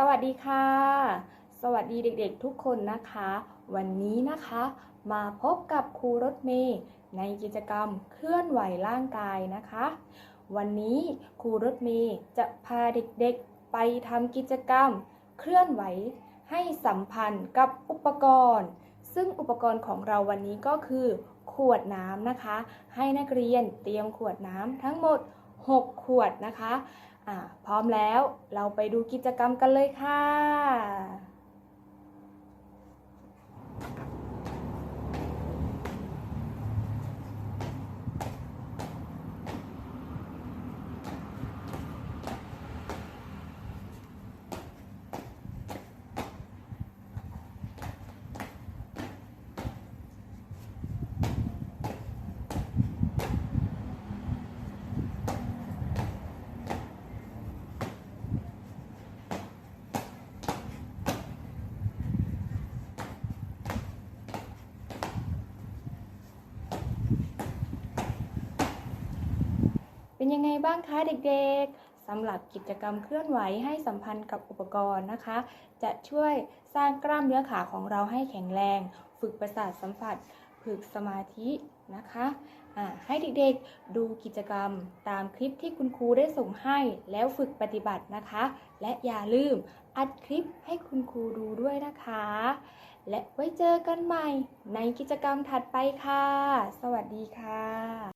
สวัสดีค่ะ สวัสดีเด็กๆทุกคนนะคะ วันนี้นะคะ มาพบกับครูรถเมย์ในกิจกรรมเคลื่อนไหวร่างกายนะคะ วันนี้ครูรถเมย์จะพาเด็กๆไปทำกิจกรรม เคลื่อนไหวให้สัมพันธ์กับอุปกรณ์ ซึ่งอุปกรณ์ของเราวันนี้ก็คือ ขวดน้ำนะคะ ให้นักเรียนเตรียมขวดน้ำทั้งหมด 6 ขวดนะคะ พร้อมแล้วเราไปดูกิจกรรมกันเลยค่ะ เป็นยังไงบ้างคะเด็กๆสำหรับกิจกรรมเคลื่อนไหวให้สัมพันธ์กับอุปกรณ์นะคะ จะช่วยสร้างกล้ามเนื้อขาของเราให้แข็งแรง ฝึกประสาทสัมผัส ฝึกสมาธินะคะให้เด็กๆดูกิจกรรมตามคลิปที่คุณครูได้ส่งให้แล้วฝึกปฏิบัตินะคะ และอย่าลืมอัดคลิปให้คุณครูดูด้วยนะคะ และไว้เจอกันใหม่ในกิจกรรมถัดไปค่ะ สวัสดีค่ะ